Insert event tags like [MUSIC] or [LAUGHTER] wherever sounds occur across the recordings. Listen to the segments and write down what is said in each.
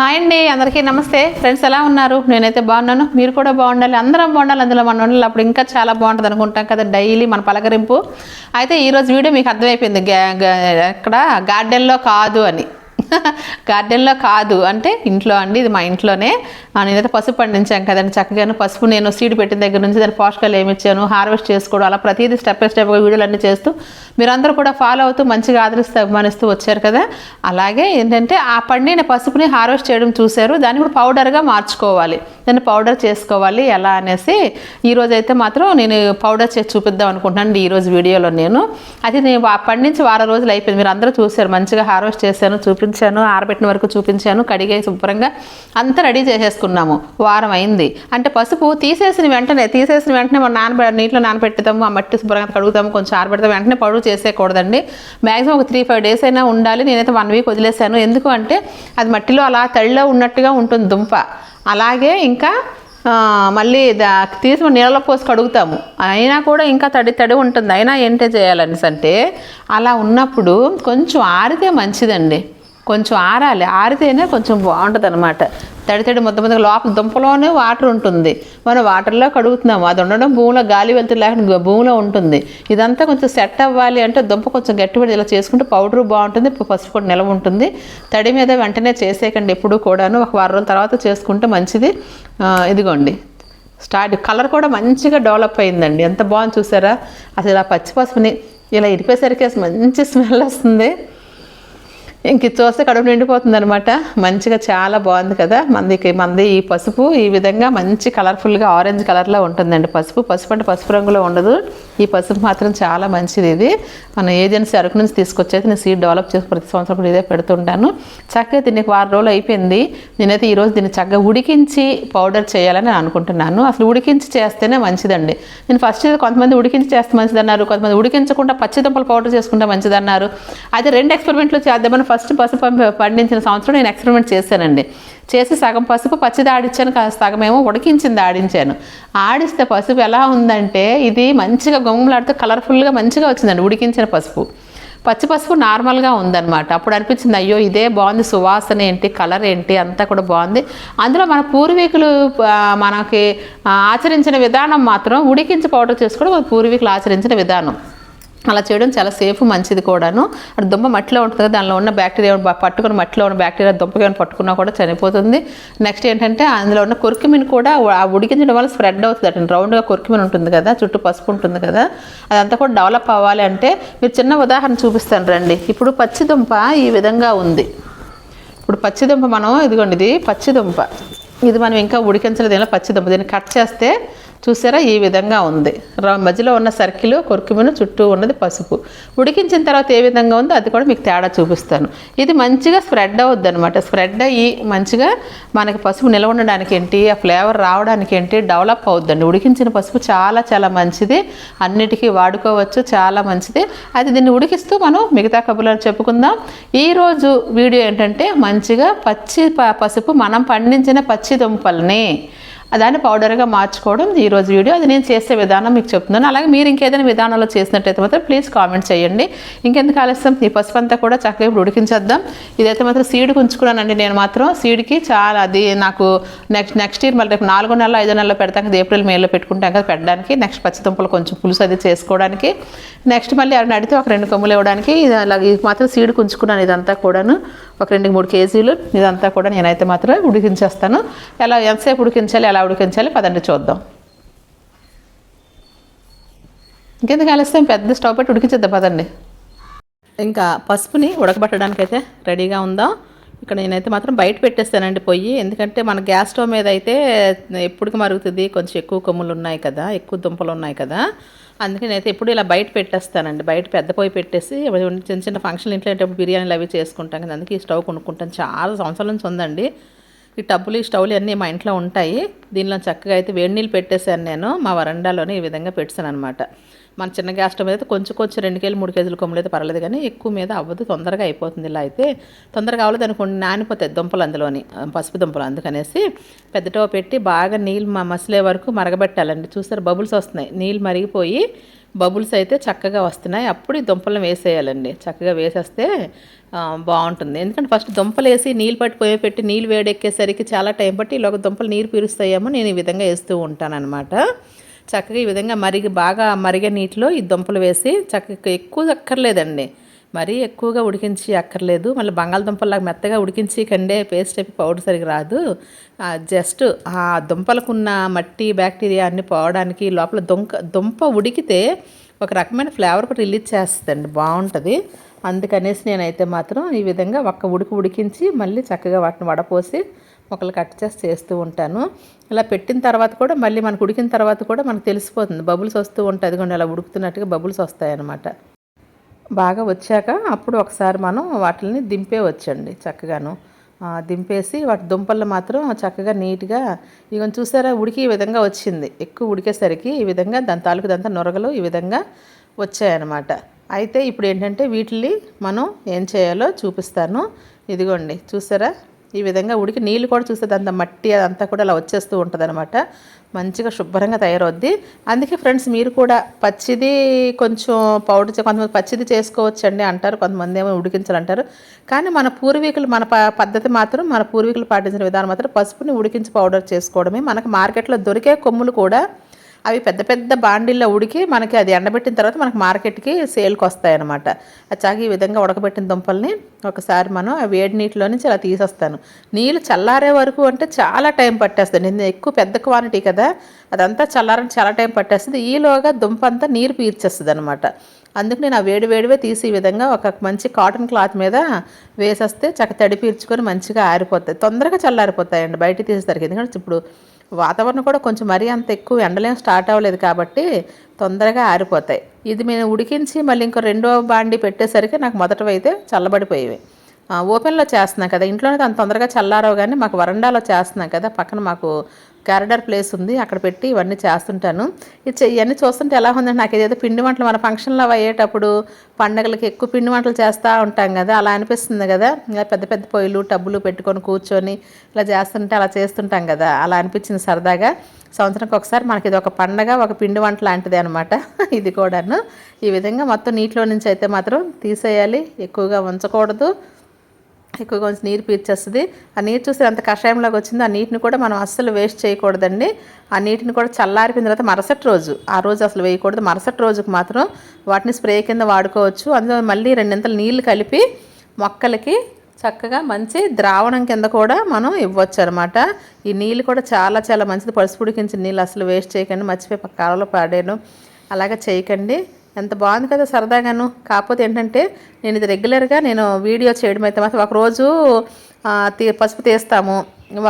Hi అండి అందరికీ నమస్తే. ఫ్రెండ్స్ ఎలా ఉన్నారు? నేనైతే బాగున్నాను. మీరు కూడా బాగుండాలి. అందరం బాగుండాలి. అందులో మనం ఉండాలి. అప్పుడు ఇంకా చాలా బాగుంటుంది అనుకుంటాం కదా డైలీ మన పలకరింపు. అయితే ఈరోజు వీడియో మీకు అర్థమైపోయింది. గ్యా గా- గార్డెన్లో కాదు అని. గార్డెన్లో కాదు. అంటే ఇంట్లో అండి ఇది మా ఇంట్లోనే. నేనైతే పసుపు పండించాం కదండి. చక్కగాను పసుపు నేను సీడ్ పెట్టిన దగ్గర నుంచి దాని పోషకాలు ఏమి ఇచ్చాను హార్వెస్ట్ చేసుకోవడం అలా ప్రతిదీ స్టెప్ బై స్టెప్ వీడియోలు అన్నీ చేస్తూ మీరందరూ కూడా ఫాలో అవుతూ మంచిగా ఆదరిస్తూ అభిమానిస్తూ వచ్చారు కదా. అలాగే ఏంటంటే ఆ పండిన పసుపుని హార్వెస్ట్ చేయడం చూశారు. దాన్ని కూడా పౌడర్గా మార్చుకోవాలి. దాన్ని పౌడర్ చేసుకోవాలి ఎలా అనేసి ఈరోజు అయితే మాత్రం నేను పౌడర్ చేసి చూపిద్దాం అనుకుంటున్నాను ఈరోజు వీడియోలో నేను. అది నేను అప్పటి పండించి వారం రోజులు అయిపోయింది. మీరు అందరూ చూశారు మంచిగా హార్వెస్ట్ చేశాను చూపించాను ఆరబెట్టిన వరకు చూపించాను కడిగే శుభ్రంగా అంతా రెడీ చేసేసుకున్నాము. వారం అయింది. అంటే పసుపు తీసేసిన వెంటనే తీసేసిన వెంటనే మనం నానబె నీటిలో నానబెట్టుతాము ఆ మట్టి శుభ్రంగా కడుగుతాము కొంచెం ఆరబెడతాము వెంటనే పౌడర్ చేసేయకూడదండి. మ్యాక్సిమం ఒక త్రీ ఫైవ్ డేస్ అయినా ఉండాలి. నేనైతే వన్ వీక్ వదిలేసాను ఎందుకు అంటే అది మట్టిలో అలా తడిలో ఉన్నట్టుగా ఉంటుంది దుంప. అలాగే ఇంకా మళ్ళీ దా తీసి నీళ్ళలో పోసి కడుగుతాము. అయినా కూడా ఇంకా తడి తడి ఉంటుంది. అయినా ఏంటే చేయాలనేసి అంటే అలా ఉన్నప్పుడు కొంచెం ఆరితే మంచిదండి. కొంచెం ఆరాలి. ఆరితేనే కొంచెం బాగుంటుంది అనమాట తడి తడి ముద్ద ముద్దగా లోపల దుంపలోనే వాటర్ ఉంటుంది. మనం వాటర్లో కడుగుతున్నాము. అది ఉండడం భూమిలో గాలి వెళ్తుంది లేకుండా భూమిలో ఉంటుంది. ఇదంతా కొంచెం సెట్ అవ్వాలి అంటే దుంప కొంచెం గట్టిపడి ఇలా చేసుకుంటే పౌడర్ బాగుంటుంది. పసుపు కూడా నిలవ ఉంటుంది. తడి మీద వెంటనే చేసేయకండి ఎప్పుడు కూడాను. ఒక వారం రోజుల తర్వాత చేసుకుంటే మంచిది. ఇదిగోండి. స్టార్ట్. కలర్ కూడా మంచిగా డెవలప్ అయిందండి. ఎంత బాగుంది చూసారా? అసలు ఇలా పచ్చి పసుపుని ఇలా ఇరిపేసరికి మంచి స్మెల్ వస్తుంది. ఇంక చూస్తే కడుపు నిండిపోతుంది అనమాట మంచిగా చాలా బాగుంది కదా. మందికి మంది ఈ పసుపు ఈ విధంగా మంచి కలర్ఫుల్గా ఆరెంజ్ కలర్లో ఉంటుందండి పసుపు. పసుపు అంటే పసుపు రంగులో ఉండదు. ఈ పసుపు మాత్రం చాలా మంచిది ఇది. మన ఏజెన్సీ అరకు నుంచి తీసుకొచ్చేది నేను సీడ్ డెవలప్ చేసి ప్రతి సంవత్సరం కూడా ఇదే పెడుతుంటాను. చక్కగా దీనికి వారం రోజులు అయిపోయింది. నేనైతే ఈరోజు దీన్ని చక్కగా ఉడికించి పౌడర్ చేయాలని అనుకుంటున్నాను. అసలు ఉడికించి చేస్తేనే మంచిదండి. నేను ఫస్ట్ కొంతమంది ఉడికించి చేస్తే మంచిదన్నారు కొంతమంది ఉడికించకుండా పచ్చి దుంపలు పౌడర్ చేసుకుంటే మంచిదన్నారు. అయితే రెండు ఎక్స్పెరిమెంట్లు చేద్దామని ఫస్ట్ పసుపు పండించిన సంవత్సరం నేను ఎక్స్పెరిమెంట్ చేశానండి. చేసి సగం పసుపు పచ్చిది ఆడించాను సగమేమో సగం ఏమో ఉడికించింది ఆడించాను ఆడిస్తే పసుపు ఎలా ఉందంటే ఇది మంచిగా గొంగులాడితే కలర్ఫుల్గా మంచిగా వచ్చిందండి ఉడికించిన పసుపు. పచ్చి పసుపు నార్మల్గా ఉందన్నమాట. అప్పుడు అనిపించింది అయ్యో ఇదే బాగుంది సువాసన ఏంటి కలర్ ఏంటి అంతా కూడా బాగుంది. అందులో మన పూర్వీకులు మనకి ఆచరించిన విధానం మాత్రం ఉడికించి పౌడర్ చేసుకోవడం మన పూర్వీకులు ఆచరించిన విధానం. అలా చేయడం చాలా సేఫ్ మంచిది కూడాను. అది దుంప మట్టిలో ఉంటుంది దానిలో ఉన్న బ్యాక్టీరియా పట్టుకుని మట్టిలో ఉన్న బ్యాక్టీరియా దుంపకి ఏమైనా పట్టుకున్నా కూడా చనిపోతుంది. నెక్స్ట్ ఏంటంటే అందులో ఉన్న కొరికిమిన్ కూడా ఆ ఉడికించడం వల్ల స్ప్రెడ్ అవుతుంది. అంటే రౌండ్గా కొరికిమిన్ ఉంటుంది కదా చుట్టూ పసుపు ఉంటుంది కదా అదంతా కూడా డెవలప్ అవ్వాలి అంటే మీరు చిన్న ఉదాహరణ చూపిస్తాను రండి. ఇప్పుడు పచ్చి దుంప ఈ విధంగా ఉంది. ఇప్పుడు పచ్చిదుంప మనం ఇదిగోండి ఇది పచ్చిదుంప ఇది మనం ఇంకా ఉడికించలేదు ఇలా పచ్చిదుంప దీన్ని కట్ చేస్తే చూసారా? ఈ విధంగా ఉంది. మధ్యలో ఉన్న సర్కిల్ కొరికిమిన చుట్టూ ఉన్నది పసుపు. ఉడికించిన తర్వాత ఏ విధంగా ఉందో అది కూడా మీకు తేడా చూపిస్తాను. ఇది మంచిగా స్ప్రెడ్ అవుద్ది అనమాట స్ప్రెడ్ అయ్యి మంచిగా మనకి పసుపు నిలవ ఉండడానికి ఏంటి ఆ ఫ్లేవర్ రావడానికి ఏంటి డెవలప్ అవుద్దండి. ఉడికించిన పసుపు చాలా చాలా మంచిది. అన్నిటికీ వాడుకోవచ్చు చాలా మంచిది. అది దీన్ని ఉడికిస్తూ మనం మిగతా కబుర్లు చెప్పుకుందాం. ఈరోజు వీడియో ఏంటంటే మంచిగా పచ్చి ప- పసుపు మనం పండించిన పచ్చి దుంపల్ని దాన్ని పౌడర్గా మార్చుకోవడం ఈరోజు వీడియో. అది నేను చేసే విధానం మీకు చెప్తున్నాను. అలాగే మీరు ఇంకేదైనా విధానంలో చేసినట్టయితే మాత్రం ప్లీజ్ కామెంట్ చేయండి. ఇంకెందుకు ఆలస్యం? ఈ పసుపు అంతా కూడా చక్కగా ఇప్పుడు ఉడికించేద్దాం. ఇదైతే మాత్రం సీడ్ ఉంచుకున్నానండి నేను మాత్రం. సీడ్కి చాలా అది నాకు నెక్స్ట్ నెక్స్ట్ ఇయర్ మళ్ళీ రేపు నాలుగో నెల ఐదో నెలలో పెడతాం కదా ఏప్రిల్ మేలో పెట్టుకుంటాం కదా పెట్టడానికి. నెక్స్ట్ పచ్చిదుంపలు కొంచెం పులుసు అది చేసుకోవడానికి. నెక్స్ట్ మళ్ళీ ఎవరిని అడిగితే ఒక రెండు కొమ్ములు ఇవ్వడానికి. ఇది అలాగే మాత్రం సీడ్ ఉంచుకున్నాను ఇదంతా కూడాను. ఒక రెండు మూడు కేజీలు. ఇదంతా కూడా నేనైతే మాత్రం ఉడికించేస్తాను. ఎలా ఎంతసేపు ఉడికించాలి ఎలా ఉడికించాలి పదండి చూద్దాం. ఇంకెందుకు ఆలస్యం? పెద్ద స్టవ్ పెట్టి ఉడికించేద్దాం పదండి. ఇంకా పసుపుని ఉడకబెట్టడానికి అయితే రెడీగా ఉందాం. ఇక్కడ నేనైతే మాత్రం బయట పెట్టేస్తానండి పొయ్యి. ఎందుకంటే మన గ్యాస్ స్టవ్ మీద అయితే ఎప్పటికి మరుగుతుంది? కొంచెం ఎక్కువ కొమ్ములు ఉన్నాయి కదా ఎక్కువ దుంపలు ఉన్నాయి కదా. అందుకే నేనైతే ఎప్పుడు ఇలా బయట పెట్టేస్తానండి. బయట పెద్ద పొయ్యి పెట్టేసి చిన్న చిన్న ఫంక్షన్లు ఇంట్లో ఏంటప్పుడు బిర్యానీలు అవి చేసుకుంటాం కదా అందుకే ఈ స్టవ్ కొనుక్కుంటాను. చాలా సంవత్సరాల నుంచి ఉందండి. ఈ టబ్బులు ఈ స్టవ్లు అన్నీ మా ఇంట్లో ఉంటాయి. దీనిలో చక్కగా అయితే వేడి నీళ్ళు పెట్టేశాను నేను. మా వరండాలోనే ఈ విధంగా పెట్టాను అనమాట మన చిన్న గ్యాస్ స్టవ్ మీద అయితే కొంచెం కొంచెం రెండు కేజీలు మూడు కేజీలు కొమ్ములు అయితే పర్లేదు కానీ ఎక్కువ మీద అవ్వదు తొందరగా అయిపోతుంది ఇలా అయితే. తొందరగా అవ్వలేదు అనుకోండి నానిపోతాయి దుంపలు అందులోని పసుపు దుంపలు అందుకనేసి. పెద్ద టవ్ పెట్టి బాగా నీళ్ళు మసలే మసిలే వరకు మరగబెట్టాలండి. చూస్తారు బబుల్స్ వస్తున్నాయి నీళ్ళు మరిగిపోయి బబుల్స్ అయితే చక్కగా వస్తున్నాయి. అప్పుడు ఈ దుంపలను వేసేయాలండి. చక్కగా వేసేస్తే బాగుంటుంది. ఎందుకంటే ఫస్ట్ దుంపలు వేసి నీళ్ళు పట్టి పోయి పెట్టి నీళ్ళు వేడెక్కేసరికి చాలా టైం పట్టి ఇలా దుంపలు నీరు పీరుస్తాయేమో నేను ఈ విధంగా వేస్తూ ఉంటానన్నమాట. చక్కగా ఈ విధంగా మరిగి బాగా మరిగే నీటిలో ఈ దుంపలు వేసి చక్కగా ఎక్కువ అక్కర్లేదండి. మరీ ఎక్కువగా ఉడికించి అక్కర్లేదు. మళ్ళీ బంగాళదుంపలాగా మెత్తగా ఉడికించి కండే పేస్ట్ అయిపోయి పౌడర్ సరిగా రాదు. జస్ట్ ఆ దుంపలకున్న మట్టి బ్యాక్టీరియా అన్ని పోవడానికి లోపల దుంక దుంప ఉడికితే ఒక రకమైన ఫ్లేవర్ కూడా రిలీజ్ చేస్తుందండి. బాగుంటుంది. అందుకనేసి నేనైతే మాత్రం ఈ విధంగా ఒక్క ఉడికి ఉడికించి మళ్ళీ చక్కగా వాటిని వడపోసి మొక్కలు కట్ చేసి చేస్తూ ఉంటాను. ఇలా పెట్టిన తర్వాత కూడా మళ్ళీ మనకు ఉడికిన తర్వాత కూడా మనకు తెలిసిపోతుంది. బబుల్స్ వస్తూ ఉంటుంది అదిగోండి అలా ఉడుకుతున్నట్టుగా బబుల్స్ వస్తాయన్నమాట. బాగా వచ్చాక అప్పుడు ఒకసారి మనం వాటిని దింపే వచ్చండి చక్కగాను దింపేసి వాటి దుంపలు మాత్రం చక్కగా నీట్గా ఇవన్నీ చూసారా ఉడికి ఈ విధంగా వచ్చింది. ఎక్కువ ఉడికేసరికి ఈ విధంగా దాని తాలూకు దంతా నొరగలు ఈ విధంగా వచ్చాయన్నమాట. అయితే ఇప్పుడు ఏంటంటే వీటిని మనం ఏం చేయాలో చూపిస్తాను. ఇదిగోండి చూసారా? ఈ విధంగా ఉడికి నీళ్ళు కూడా చూస్తే అంత మట్టి అదంతా కూడా అలా వచ్చేస్తూ ఉంటుంది మంచిగా శుభ్రంగా తయారవుద్ది. అందుకే ఫ్రెండ్స్ మీరు కూడా పచ్చిది కొంచెం పౌడర్ కొంతమంది పచ్చిది చేసుకోవచ్చండి అంటారు కొంతమంది ఏమో ఉడికించాలంటారు. కానీ మన పూర్వీకులు మన ప పద్ధతి మాత్రం మన పూర్వీకులు పాటించిన విధానం మాత్రం పసుపుని ఉడికించి పౌడర్ చేసుకోవడమే. మనకు మార్కెట్లో దొరికే కొమ్ములు కూడా అవి పెద్ద పెద్ద బాండిల్లో ఉడికి మనకి అది ఎండబెట్టిన తర్వాత మనకి మార్కెట్కి సేల్కి వస్తాయన్నమాట. అచ్చాగి ఈ విధంగా ఉడకబెట్టిన దుంపల్ని ఒకసారి మనం ఆ వేడి నీటిలో నుంచి అలా తీసేస్తాను. నీళ్ళు చల్లారే వరకు అంటే చాలా టైం పట్టేస్తుంది. నేను ఎక్కువ పెద్ద క్వాంటిటీ కదా అదంతా చల్లారని చాలా టైం పట్టేస్తుంది. ఈలోగా దుంప అంతా నీరు పీల్చేస్తుంది అనమాట అందుకు నేను ఆ వేడి వేడివే తీసి ఈ విధంగా ఒక మంచి కాటన్ క్లాత్ మీద వేసేస్తే చక్క తడి పీల్చుకొని మంచిగా ఆరిపోతాయి. తొందరగా చల్లారిపోతాయండి బయట తీసేసరికి. ఎందుకంటే ఇప్పుడు వాతావరణం కూడా కొంచెం మరీ అంత ఎక్కువ ఎండలేం స్టార్ట్ అవ్వలేదు కాబట్టి తొందరగా ఆరిపోతాయి. ఇది మేము ఉడికించి మళ్ళీ ఇంకో రెండో బాండి పెట్టేసరికి నాకు మొదటవైతే చల్లబడిపోయేవి. ఓపెన్లో చేస్తున్నాం కదా ఇంట్లోనే అంత తొందరగా చల్లారవు కానీ మాకు వరండాలో చేస్తున్నాం కదా పక్కన మాకు క్యారిడర్ ప్లేస్ ఉంది. అక్కడ పెట్టి ఇవన్నీ చేస్తుంటాను. ఇది ఇవన్నీ చూస్తుంటే ఎలా ఉందంటే నాకు ఏదైతే పిండి వంటలు మన ఫంక్షన్లో అయ్యేటప్పుడు పండగలకి ఎక్కువ పిండి వంటలు చేస్తూ ఉంటాం కదా అలా అనిపిస్తుంది కదా. ఇలా పెద్ద పెద్ద పొయ్యిలు టబ్బులు పెట్టుకొని కూర్చొని ఇలా చేస్తుంటే అలా చేస్తుంటాం కదా. అలా అనిపించింది సరదాగా. సంవత్సరానికి ఒకసారి మనకి ఇది ఒక పండగ ఒక పిండి వంట లాంటిది అనమాట [LAUGHS] ఇది కూడాను. ఈ విధంగా మొత్తం నీటిలో నుంచి అయితే మాత్రం తీసేయాలి. ఎక్కువగా ఉంచకూడదు. ఎక్కువ కొంచెం నీరు పీల్చేస్తుంది. ఆ నీరు చూస్తే అంత కషాయంలాగా వచ్చింది ఆ నీటిని కూడా మనం అస్సలు వేస్ట్ చేయకూడదండి. ఆ నీటిని కూడా చల్లారిపోయిన తర్వాత మరుసటి రోజు ఆ రోజు అసలు వేయకూడదు. మరుసటి రోజుకు మాత్రం వాటిని స్ప్రే కింద వాడుకోవచ్చు. అందులో మళ్ళీ రెండింతలు నీళ్ళు కలిపి మొక్కలకి చక్కగా మంచి ద్రావణం కింద కూడా మనం ఇవ్వచ్చు అనమాట ఈ నీళ్ళు కూడా చాలా చాలా మంచిది. పసుపు ఉడికించిన నీళ్ళు అసలు వేస్ట్ చేయకండి. మర్చిపోయి పక్క కాలంలో పాడాను అలాగే చేయకండి. ఎంత బాగుంది కదా సరదాగాను. కాకపోతే ఏంటంటే నేను ఇది రెగ్యులర్గా నేను వీడియో చేయడం అయితే మాత్రం ఒక రోజు తీ పసుపు తీస్తాము.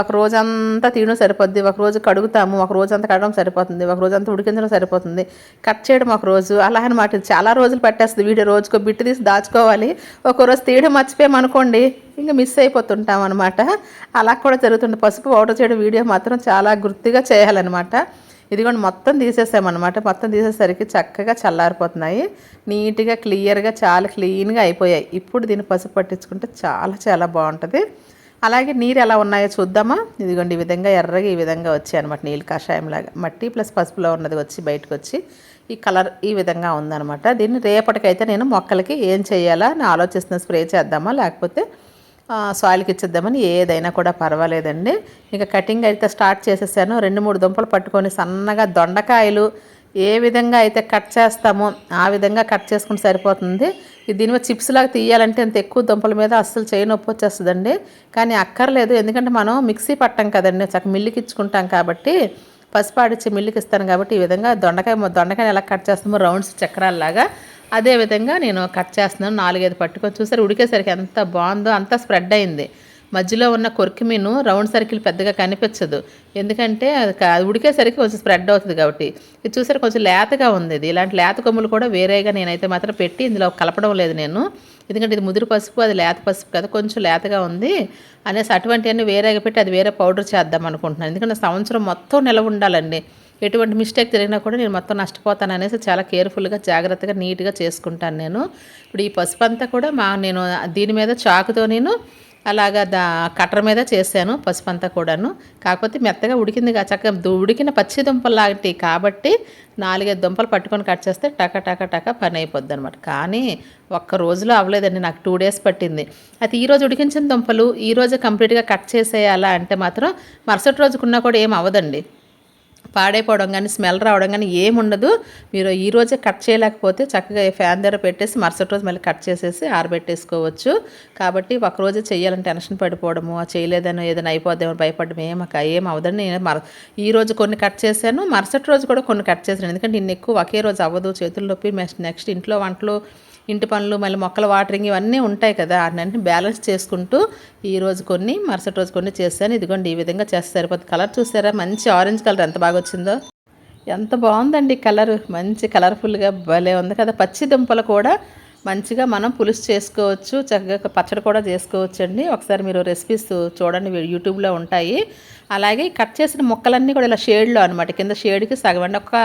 ఒక రోజంతా తీయడం సరిపోద్ది. ఒక రోజు కడుగుతాము. ఒక రోజు అంతా కడగడం సరిపోతుంది. ఒక రోజు అంతా ఉడికించడం సరిపోతుంది. కట్ చేయడం ఒక రోజు. అలా అనమాట చాలా రోజులు పట్టేస్తుంది వీడియో రోజుకో బిట్టు తీసి దాచుకోవాలి. ఒక రోజు తీయడం మర్చిపోయామనుకోండి ఇంకా మిస్ అయిపోతుంటాం అనమాట అలా కూడా జరుగుతుంది పసుపు ఆర్డర్ చేయడం వీడియో మాత్రం చాలా గుర్తుగా చేయాలన్నమాట. ఇదిగోండి మొత్తం తీసేసామన్నమాట. మొత్తం తీసేసరికి చక్కగా చల్లారిపోతున్నాయి. నీట్గా క్లియర్గా చాలా క్లీన్గా అయిపోయాయి. ఇప్పుడు దీన్ని పసుపు పట్టించుకుంటే చాలా చాలా బాగుంటుంది. అలాగే నీరు ఎలా ఉన్నాయో చూద్దామా? ఇదిగోండి ఈ విధంగా ఎర్రగా ఈ విధంగా వచ్చాయి అనమాట నీళ్ళు కషాయంలాగా. మట్టి ప్లస్ పసుపులో ఉన్నది వచ్చి బయటకు వచ్చి ఈ కలర్ ఈ విధంగా ఉందనమాట దీన్ని రేపటికైతే నేను మొక్కలకి ఏం చేయాలా అని ఆలోచిస్తున్న స్ప్రే చేద్దామా? లేకపోతే సాయిల్కి ఇచ్చేద్దామని ఏదైనా కూడా పర్వాలేదండి. ఇక కటింగ్ అయితే స్టార్ట్ చేసేసాను. రెండు మూడు దుంపలు పట్టుకొని సన్నగా దొండకాయలు ఏ విధంగా అయితే కట్ చేస్తామో ఆ విధంగా కట్ చేసుకుంటే సరిపోతుంది. ఇది దీని మీద చిప్స్ లాగా తీయాలంటే అంత ఎక్కువ దుంపల మీద అస్సలు చేయి నొప్పి వచ్చేస్తుందండి. కానీ అక్కర్లేదు. ఎందుకంటే మనం మిక్సీ పట్టాం కదండి. చక్క మిల్లికి ఇచ్చుకుంటాం కాబట్టి పసుపాడిచ్చి మిల్లికి ఇస్తాను కాబట్టి ఈ విధంగా దొండకాయ దొండకాయని ఎలా కట్ చేస్తామో రౌండ్స్ చక్రాల్లాగా అదే విధంగా నేను కట్ చేస్తున్నాను నాలుగైదు పట్టుకొని చూసారు ఉడికేసరికి ఎంత బాగుందో అంత స్ప్రెడ్ అయింది. మధ్యలో ఉన్న కొరికిమీను రౌండ్ సర్కిల్ పెద్దగా కనిపించదు. ఎందుకంటే అది అది ఉడికేసరికి కొంచెం స్ప్రెడ్ అవుతుంది కాబట్టి. ఇది చూసారు కొంచెం లేతగా ఉంది ఇది. ఇలాంటి లేత కొమ్ములు కూడా వేరేగా నేనైతే మాత్రం పెట్టి ఇందులో కలపడం లేదు నేను. ఎందుకంటే ఇది ముదురు పసుపు అది లేత పసుపు కదా కొంచెం లేతగా ఉంది అనేసి అటువంటివన్నీ వేరేగా పెట్టి అది వేరే పౌడర్ చేద్దాం అనుకుంటున్నాను. ఎందుకంటే సంవత్సరం మొత్తం నిలవ ఉండాలండి. ఎటువంటి మిస్టేక్ జరిగినా కూడా నేను మొత్తం నష్టపోతాను అనేసి చాలా కేర్ఫుల్గా జాగ్రత్తగా నీట్గా చేసుకుంటాను నేను. ఇప్పుడు ఈ పసుపు అంతా కూడా మా నేను దీని మీద చాకుతో నేను అలాగా దా కట్టర్ మీద చేశాను పసుపు అంతా కూడాను. కాకపోతే మెత్తగా ఉడికింది చక్కగా ఉడికిన పచ్చి దుంపలు లాంటివి కాబట్టి నాలుగైదు దుంపలు పట్టుకొని కట్ చేస్తే టక టక టక పని అయిపోద్ది అనమాట కానీ ఒక్క రోజులో అవ్వలేదండి నాకు టూ డేస్ పట్టింది. అయితే ఈరోజు ఉడికించిన దుంపలు ఈరోజు కంప్లీట్గా కట్ చేసేయాలా అంటే మాత్రం మరుసటి రోజుకున్నా కూడా ఏం అవ్వదండి. పాడైపోవడం కానీ స్మెల్ రావడం కానీ ఏముండదు. మీరు ఈ రోజే కట్ చేయలేకపోతే చక్కగా ఫ్యాన్ దగ్గర పెట్టేసి మరుసటి రోజు మళ్ళీ కట్ చేసేసి ఆరబెట్టేసుకోవచ్చు. కాబట్టి ఒక రోజే చేయాలని టెన్షన్ పడిపోవడము ఆ చేయలేదని ఏదైనా అయిపోద్దేమో భయపడడం ఏం ఏం అవదని నేను మర ఈ రోజు కొన్ని కట్ చేశాను మరుసటి రోజు కూడా కొన్ని కట్ చేశాను. ఎందుకంటే ఇన్ని ఎక్కువ ఒకే రోజు అవ్వదు. చేతులు నొప్పి నెక్స్ట్ ఇంట్లో వంటలు ఇంటి పనులు మళ్ళీ మొక్కల వాటరింగ్ ఇవన్నీ ఉంటాయి కదా అన్నీ బ్యాలెన్స్ చేసుకుంటూ ఈ రోజు కొన్ని మరుసటి రోజు కొన్ని చేస్తాను ఇదిగోండి ఈ విధంగా చేస్తే సరిపోతుంది కలర్ చూసారా? మంచి ఆరెంజ్ కలర్ ఎంత బాగా వచ్చిందో. ఎంత బాగుందండి కలర్ మంచి కలర్ఫుల్గా భలే ఉంది కదా. పచ్చి దుంపలు కూడా మంచిగా మనం పులుసు చేసుకోవచ్చు చక్కగా పచ్చడి కూడా చేసుకోవచ్చు అండి ఒకసారి మీరు రెసిపీస్ చూడండి యూట్యూబ్లో ఉంటాయి. అలాగే కట్ చేసిన ముక్కలన్నీ కూడా ఇలా షేడ్లో అనమాట కింద షేడ్కి సగం అండి. ఒక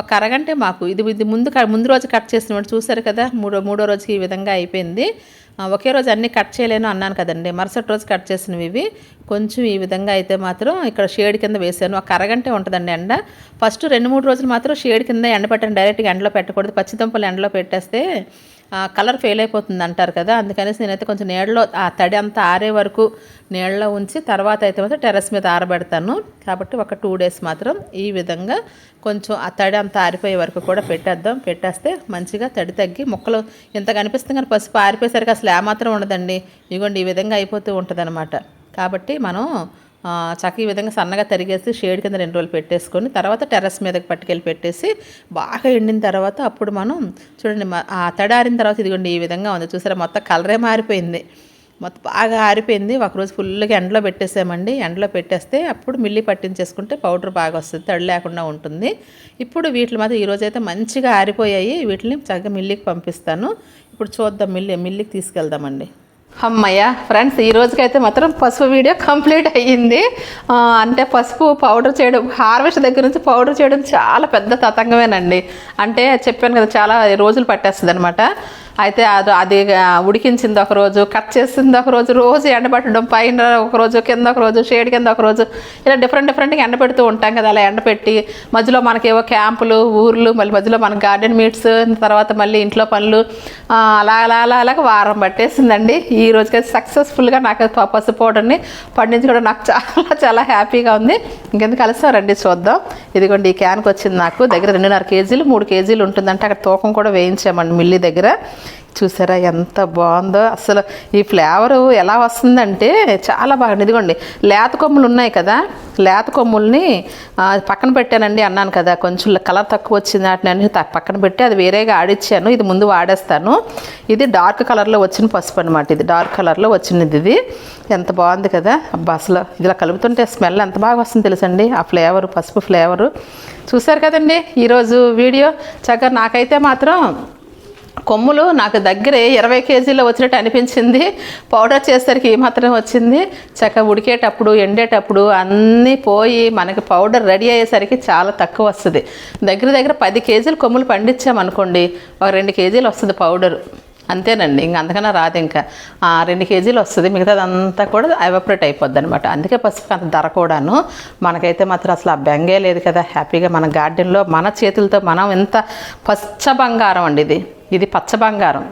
ఒక అరగంటే మాకు ఇది ఇది ముందు ముందు రోజు కట్ చేసిన చూసారు కదా మూడో మూడో రోజుకి ఈ విధంగా అయిపోయింది. ఒకే రోజు అన్నీ కట్ చేయలేను అన్నాను కదండి. మరుసటి రోజు కట్ చేసినవి ఇవి. కొంచెం ఈ విధంగా అయితే మాత్రం ఇక్కడ షేడ్ కింద వేసాను. ఒక అరగంటే ఉంటుందండి ఎండ. ఫస్ట్ రెండు మూడు రోజులు మాత్రం షేడ్ కింద ఎండ పెట్టండి డైరెక్ట్గా ఎండలో పెట్టకూడదు. పచ్చి దుంపలు ఎండలో పెట్టేస్తే కలర్ ఫెయిల్ అయిపోతుంది అంటారు కదా అందుకనేసి నేనైతే కొంచెం నీడలో ఆ తడి అంతా ఆరే వరకు నీడలో ఉంచి తర్వాత అయితే మాత్రం టెర్రస్ మీద ఆరబెడతాను. కాబట్టి ఒక టూ డేస్ మాత్రం ఈ విధంగా కొంచెం ఆ తడి అంతా ఆరిపోయే వరకు కూడా పెట్టేద్దాం. పెట్టేస్తే మంచిగా తడి తగ్గి మొక్కలు ఇంత కనిపిస్తుంది కానీ పసుపు ఆరిపోయేసరికి అసలు ఏమాత్రం ఉండదండి. ఇదిగోండి ఈ విధంగా అయిపోతూ ఉంటుంది కాబట్టి మనం చక్క ఈ విధంగా సన్నగా తరిగేసి షేడ్ కింద రెండు రోజులు పెట్టేసుకొని తర్వాత టెర్రస్ మీదకి పట్టుకెళ్ళి పెట్టేసి బాగా ఎండిన తర్వాత అప్పుడు మనం చూడండి ఆ తడారిన తర్వాత ఇదిగోండి ఈ విధంగా ఉంది. చూసారా? మొత్తం కలరే మారిపోయింది. మొత్తం బాగా ఆరిపోయింది. ఒకరోజు ఫుల్గా ఎండలో పెట్టేసామండి. ఎండలో పెట్టేస్తే అప్పుడు మిల్లి పట్టించేసుకుంటే పౌడర్ బాగా వస్తుంది తడి లేకుండా ఉంటుంది. ఇప్పుడు వీటిని మాత్రం ఈరోజు అయితే మంచిగా ఆరిపోయాయి. వీటిని చక్కగా మిల్లికి పంపిస్తాను. ఇప్పుడు చూద్దాం మిల్లి మిల్లికి తీసుకెళ్దామండి. అమ్మయ్య ఫ్రెండ్స్ ఈ రోజుకైతే మాత్రం పసుపు వీడియో కంప్లీట్ అయ్యింది. అంటే పసుపు పౌడర్ చేయడం హార్వెస్ట్ దగ్గర నుంచి పౌడర్ చేయడం చాలా పెద్ద తతంగమేనండి. అంటే చెప్పాను కదా చాలా రోజులు పట్టేస్తుంది అనమాట అయితే అది అది ఉడికించింది ఒక రోజు కట్ చేసింది ఒక రోజు రోజు ఎండబెట్టడం పైన ఒక రోజు కింద ఒక రోజు షేడ్ కింద ఒక రోజు ఇలా డిఫరెంట్ డిఫరెంట్గా ఎండబెడుతూ ఉంటాం కదా అలా ఎండపెట్టి మధ్యలో మనకేవో క్యాంపులు ఊర్లు మళ్ళీ మధ్యలో మన గార్డెన్ మీట్స్ తర్వాత మళ్ళీ ఇంట్లో పనులు అలా అలా అలా అలాగ వారం పట్టేసిందండి. ఈ రోజుకైతే సక్సెస్ఫుల్గా నాకు ప- పసుపు పౌడర్ని పండించుకోవడం నాకు చాలా చాలా హ్యాపీగా ఉంది. ఇంకెందుకు కలిసారండి చూద్దాం. ఇదిగోండి ఈ క్యాన్కి వచ్చింది నాకు. దగ్గర రెండున్నర కేజీలు మూడు కేజీలు ఉంటుందంటే అక్కడ తూకం కూడా వేయించామండి మిల్లి దగ్గర. చూసారా ఎంత బాగుందో. అసలు ఈ ఫ్లేవరు ఎలా వస్తుందంటే చాలా బాగా ఇదిగోండి లేత కొమ్ములు ఉన్నాయి కదా. లేత కొమ్ముల్ని పక్కన పెట్టానండి అన్నాను కదా. కొంచెం కలర్ తక్కువ వచ్చింది వాటిని పక్కన పెట్టి అది వేరేగా ఆడిచ్చాను. ఇది ముందు వాడేస్తాను. ఇది డార్క్ కలర్లో వచ్చిన పసుపు అనమాట ఇది డార్క్ కలర్లో వచ్చినది ఇది. ఎంత బాగుంది కదా. అబ్బా అసలు ఇలా కలుపుతుంటే స్మెల్ ఎంత బాగా వస్తుంది తెలుసండి. ఆ ఫ్లేవర్ పసుపు ఫ్లేవరు. చూసారు కదండి ఈరోజు వీడియో. చక్కగా నాకైతే మాత్రం కొమ్ములు నాకు దగ్గరే ఇరవై కేజీలో వచ్చినట్టు అనిపించింది. పౌడర్ చేసేసరికి మాత్రం వచ్చింది. చక్క ఉడికేటప్పుడు ఎండేటప్పుడు అన్నీ పోయి మనకి పౌడర్ రెడీ అయ్యేసరికి చాలా తక్కువ వస్తుంది. దగ్గర దగ్గర పది కేజీలు కొమ్ములు పండించామనుకోండి ఒక రెండు కేజీలు వస్తుంది పౌడరు అంతేనండి ఇంక అంతకన్నా రాదు ఇంకా. ఆ, రెండు కేజీలు వస్తుంది మిగతాదంతా కూడా ఎవపరేట్ అయిపోద్ది అనమాట అందుకే పసుపు అంత ధర కూడాను. మనకైతే మాత్రం అసలు ఆ బెంగే లేదు కదా. హ్యాపీగా మన గార్డెన్లో మన చేతులతో మనం ఎంత పచ్చ బంగారం అండి ఇది. ఇది పచ్చ బంగారం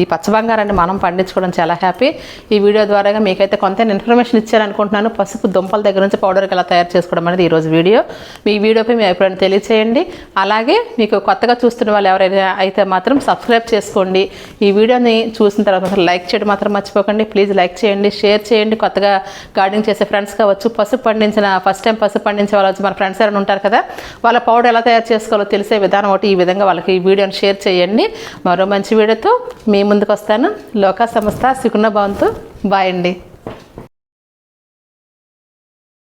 ఈ పచ్చ బంగారాన్ని మనం పండించుకోవడం చాలా హ్యాపీ. ఈ వీడియో ద్వారా మీకైతే కొంత ఇన్ఫర్మేషన్ ఇచ్చారనుకుంటున్నాను. పసుపు దుంపల దగ్గర నుంచి పౌడర్కి ఎలా తయారు చేసుకోవడం అనేది ఈరోజు వీడియో. మీ వీడియోపై మీ అభిప్రాయం తెలియచేయండి. అలాగే మీకు కొత్తగా చూస్తున్న వాళ్ళు ఎవరైనా అయితే మాత్రం సబ్స్క్రైబ్ చేసుకోండి. ఈ వీడియోని చూసిన తర్వాత లైక్ చేయడం మాత్రం మర్చిపోకండి. ప్లీజ్ లైక్ చేయండి షేర్ చేయండి. కొత్తగా గార్డెనింగ్ చేసే ఫ్రెండ్స్ కావచ్చు పసుపు పండించిన ఫస్ట్ టైం పసుపు పండించే వాళ్ళు వచ్చి మన ఫ్రెండ్స్ ఎవరైనా ఉంటారు కదా వాళ్ళ పౌడర్ ఎలా తయారు చేసుకోవాలో తెలిసే విధానం ఒకటి ఈ విధంగా వాళ్ళకి ఈ వీడియోని షేర్ చేయండి. మరో మంచి వీడియోతో మీ ముందుకు వస్తాను. లోకా సంస్థ సుకున్న భవంతు. బాయ్ అండి.